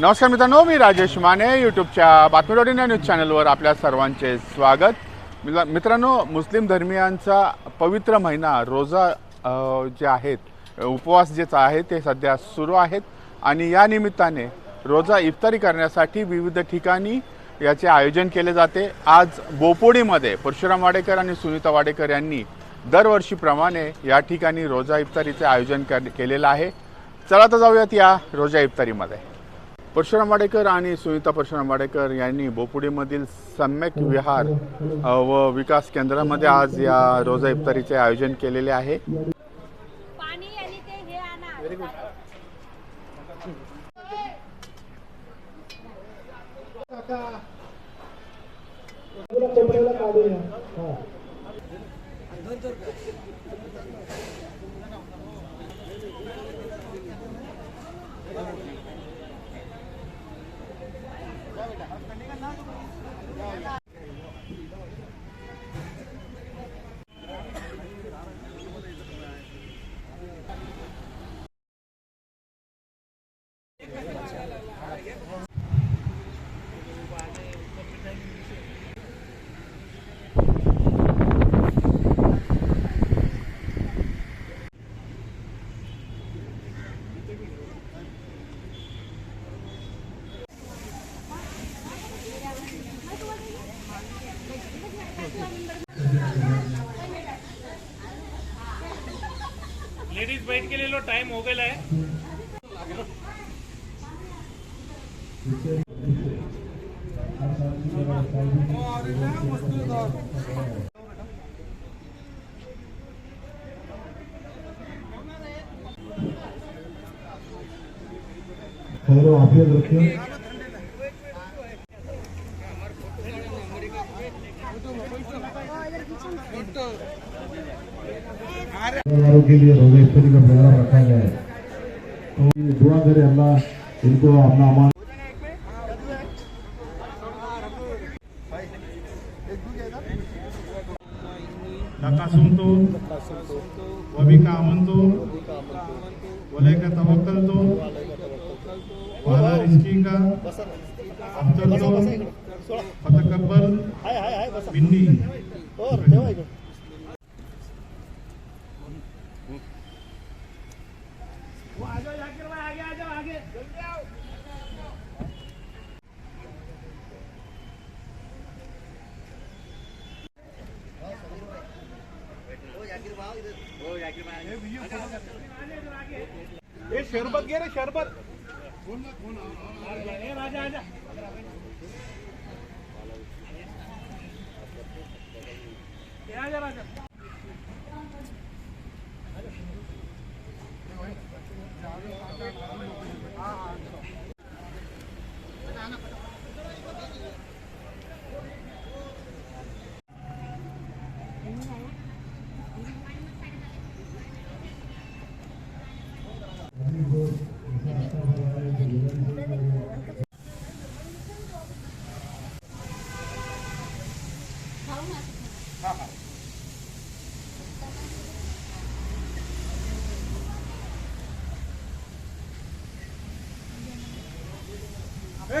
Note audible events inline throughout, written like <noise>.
नमस्कार मित्रांनो मी राजेश माने यूट्यूबच्या बातमीदारीने न्यूज चॅनलवर आपल्या सर्वांचे स्वागत. मित्रांनो मुस्लिम धर्मियांचा पवित्र महिना रोजा जे आहेत उपवास जे आहे ते सध्या सुरू आहेत आणि या निमित्ताने रोजा इफ्तारी करण्यासाठी विविध ठिकाणी याचे आयोजन केले जाते. आज बोपोडीमध्ये परशुराम वाडेकर आणि सुनीता वाडेकर यांनी दरवर्षीप्रमाणे या ठिकाणी रोजा इफ्तारीचे आयोजन कर केलेलं आहे. चला तर जाऊयात या रोजा इफ्तारीमध्ये. परशुराम वाडेकर आणि सुनीता परशुराम वाडेकर यांनी बोपुडीमधील सम्यक विहार व विकास केंद्रामध्ये आज या रोजा इफ्तारीचे आयोजन केलेले आहे. पाणी के लिए लो टाइम हो गया है खैर आफियत रखें के लिए रोजा इफ्तारी का प्रोग्राम रखा गया है तो दुआ करें अल्लाह इनको अपना अमान वबिका अमनतो वलैका तवक्कलतो वाला रिस्किका अब्दुल्तो फतकब्बल मिन्नी ये शरबत घे रे शरबत राजा. आजा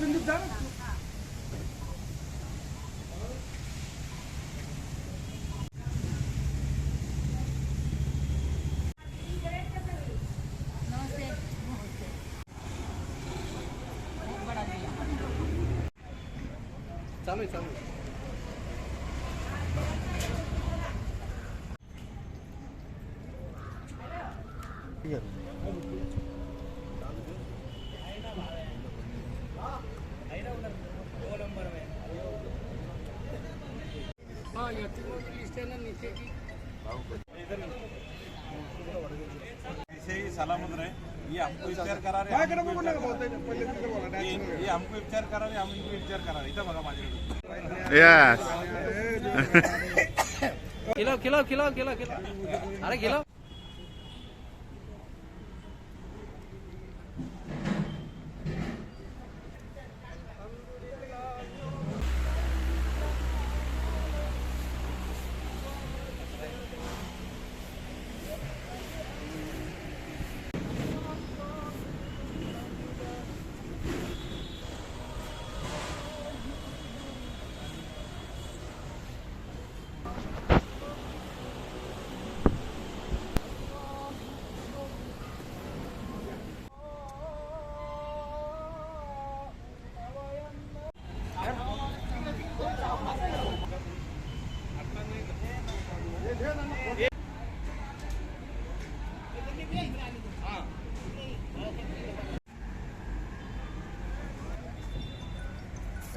संदीप जा ना. चालू आहे चालू ही सलामत रहे ये हमको उपचार करा रहे. ये हमको उपचार करा रहे हम इनको उपचार करा रहे इथं बघा माझ्याकडे येस खिलाओ खिलाओ खिलाओ खिलाओ खिलाओ।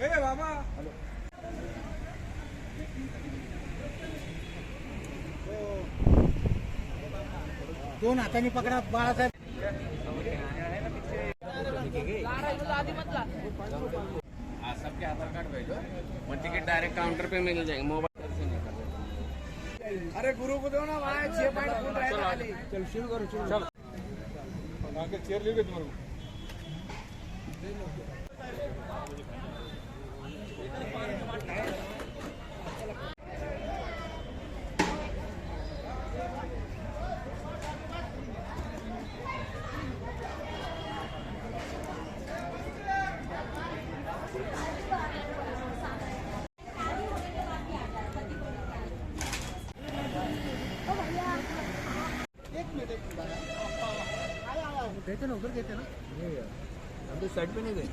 ए, बाबा। दोन हाताने पकडा, बाळासाहेब. सबके आधार कार्ड भेजो टिकट डायरेक्ट काउंटर पे मिल जाएँगे मोबाइल अरे गुरु को दो ना वहाँ छह पॉइंट फुल रहेगा खाली चल शुरू करो शुरू चल। चेयर लेगे तुम्हारे देते ना उधर देते ना? अभी साइड पे नहीं गए।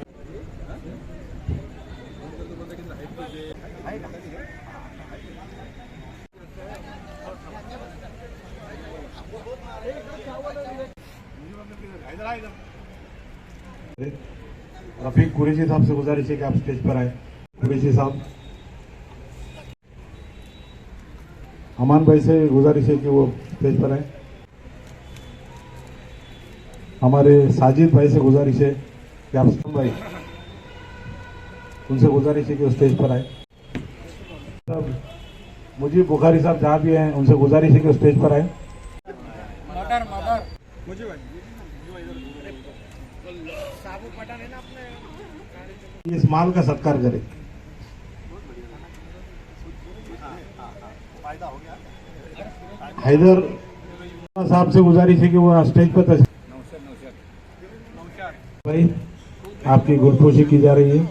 रफीक कुरेशी साहब से गुजारिश है कि आप स्टेज पर आए। कुरेशी साहब अमान भाई से गुजारिश है कि वो स्टेज पर आए। हमारे साजिद भाई से गुजारिश है कि आप भाई उनसे गुजारिश है कि वो स्टेज पर आए। सब मुझे बुखारी साहब जहाँ भी हैं उनसे गुजारिश है कि वो स्टेज पर आए। इस माल का सत्कार करें। हैदर साहब से गुजारिश है कि वो स्टेज पर भाई आपकी गुलपोशी की जा रही है।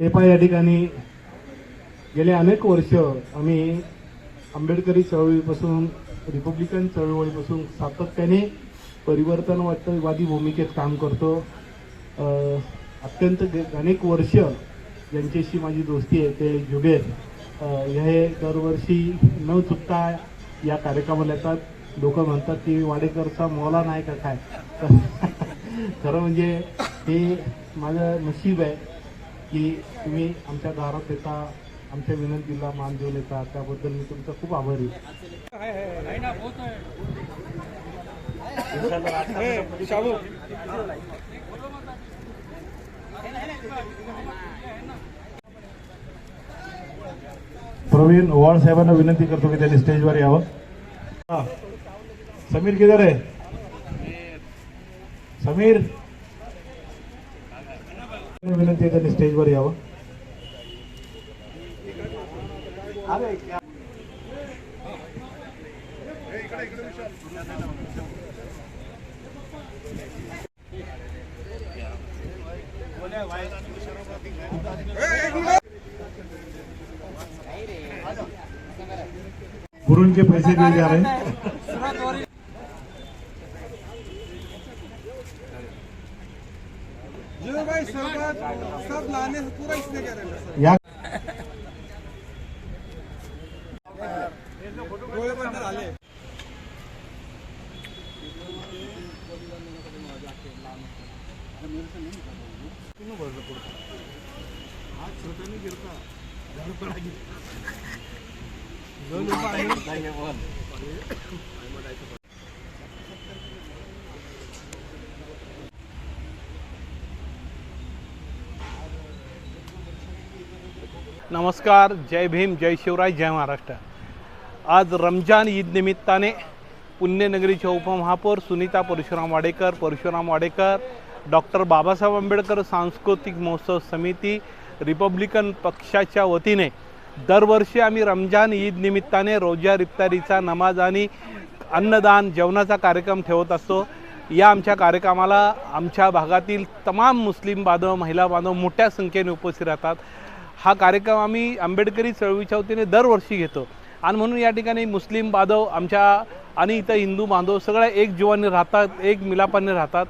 पेपा या ठिकाणी गेले अनेक वर्ष आम्ही आंबेडकरी चळवळीपासून रिपब्लिकन चळवळीपासून सातत्याने परिवर्तनवादी भूमिकेत काम करतो. अत्यंत अनेक वर्ष ज्यांच्याशी माझी दोस्ती आहे ते जुबेर हे दरवर्षी न चुकता या कार्यक्रमाला येतात. लोक म्हणतात की वाडेकरचा मोला नाही का काय? <laughs> खरं म्हणजे हे माझं नशीब आहे की तुम्ही आमच्या दारात येता आमच्या विनंतीला मान देऊन येता. त्याबद्दल मी तुमचा खूप आभारी आहे. प्रवीण ओवाळ साहेबांना विनंती करतो की त्यांनी स्टेजवर यावं. हा. समीर किधर आहे? समीर? विनंती आहे त्यांनी स्टेजवर यावं. गुरुन के पैसे दिए जा रहे हैं। जियो भाई शरबत सब लाने से पूरा इसने क्या रहना सर या डोळे बंद झाले नमस्कार जय भीम जय शिवराय जय महाराष्ट्र. आज रमजान ईद निमित्ताने पुण्यनगरीच्या उपमहापौर सुनीता परशुराम वाडेकर परशुराम वाडेकर डॉक्टर बाबासाहेब आंबेडकर सांस्कृतिक महोत्सव समिती रिपब्लिकन पक्षाच्या वतीने दरवर्षी आम्ही रमजान ईद निमित्ताने रोजा इफ्तारीचा नमाज आणि अन्नदान जेवणाचा कार्यक्रम ठेवत असतो. या आमच्या कार्यक्रमाला आमच्या भागातील तमाम मुस्लिम बांधव महिला बांधव मोठ्या संख्येने उपस्थित राहतात. हा कार्यक्रम आम्ही आंबेडकरी चळवळीच्या वतीने दरवर्षी घेतो. आणि म्हणून या ठिकाणी मुस्लिम बांधव आमच्या आणि इथं हिंदू बांधव सगळ्या एक जीवाने राहतात एक मिलापाने राहतात.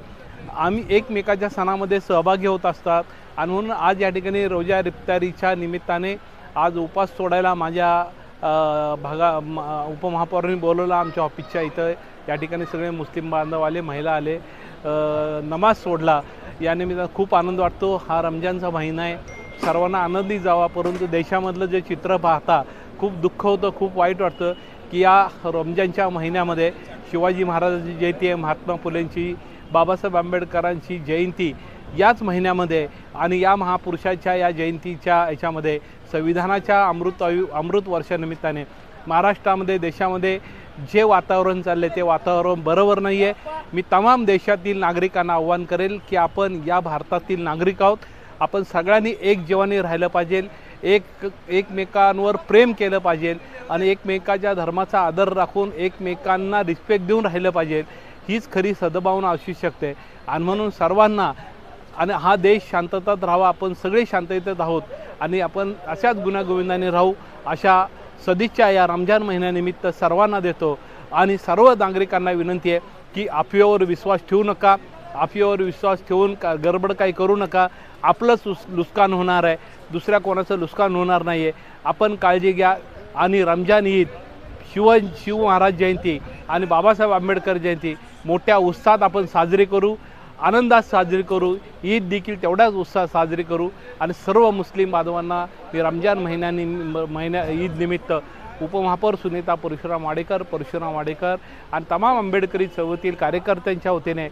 आम्ही एकमेकाच्या सणामध्ये सहभागी होत असतात. आणि म्हणून आज या ठिकाणी रोजा रिफ्तारीच्या निमित्ताने आज उपास सोडायला माझ्या भागा उपमहापौरांनी बोलवलं आमच्या ऑफिसच्या इथं. या ठिकाणी सगळे मुस्लिम बांधव आले महिला आले. नमाज सोडला. या निमित्तानं खूप आनंद वाटतो. हा रमजानचा महिना आहे. सर्वांना आनंदी जावा परंतु देशामधलं जे चित्र पाहता खूप दुःख होतं खूप वाईट वाटतं की या रमजानच्या महिन्यामध्ये शिवाजी महाराजांची जयंती आहे. महात्मा फुलेंची बाबासाहेब आंबेडकरांची जयंती. याच महिन्यामध्ये आणि या महापुरुषाच्या या जयंतीच्या याच्यामध्ये संविधानाच्या अमृत आयु अमृत वर्षानिमित्ताने महाराष्ट्रामध्ये देशामध्ये जे वातावरण चालले ते वातावरण बरोबर नाही आहे मी तमाम देशातील नागरिकांना आव्हान करेल की आपण या भारतातील नागरिक आहोत. आपण सगळ्यांनी एक जीवाने राहिलं पाहिजे एक एकमेकांवर प्रेम केलं पाहिजे आणि एकमेकाच्या धर्माचा आदर राखून एकमेकांना रिस्पेक्ट देऊन राहिलं पाहिजे. हीच खरी सद्भावना असू शकते. आणि म्हणून सर्वांना आणि हा देश शांततात राहावा आपण सगळे शांततेत आहोत. आणि आपण अशाच गुण्यागोविंदाने राहू अशा सदिच्छा या रमजान महिन्यानिमित्त सर्वांना देतो. आणि सर्व नागरिकांना विनंती आहे की अफवेवर विश्वास ठेवू नका. अफवेवर विश्वास ठेवून का गडबड काही करू नका. आपलंच नुकसान होणार आहे. दुसऱ्या कोणाचं नुकसान होणार नाही आहे आपण काळजी घ्या. आणि रमजान ईद शिव शिव महाराज जयंती आणि बाबासाहेब आंबेडकर जयंती मोठ्या उत्साहात आपण साजरी करू. आनंदात साजरी करू ईद देखील तेवढ्याच उत्साहात साजरी करू. आणि सर्व मुस्लिम बांधवांना मी रमजान महिन्यानि महिन्या ईदनिमित्त उपमहापौर सुनीता परशुराम वाडेकर परशुराम वाडेकर आणि तमाम आंबेडकरी चळवळीतील कार्यकर्त्यांच्या वतीने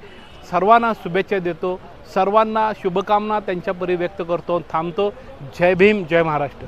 सर्वांना शुभेच्छा देतो. सर्वांना शुभकामना त्यांच्यापरी व्यक्त करतो थांबतो. जय भीम जय महाराष्ट्र.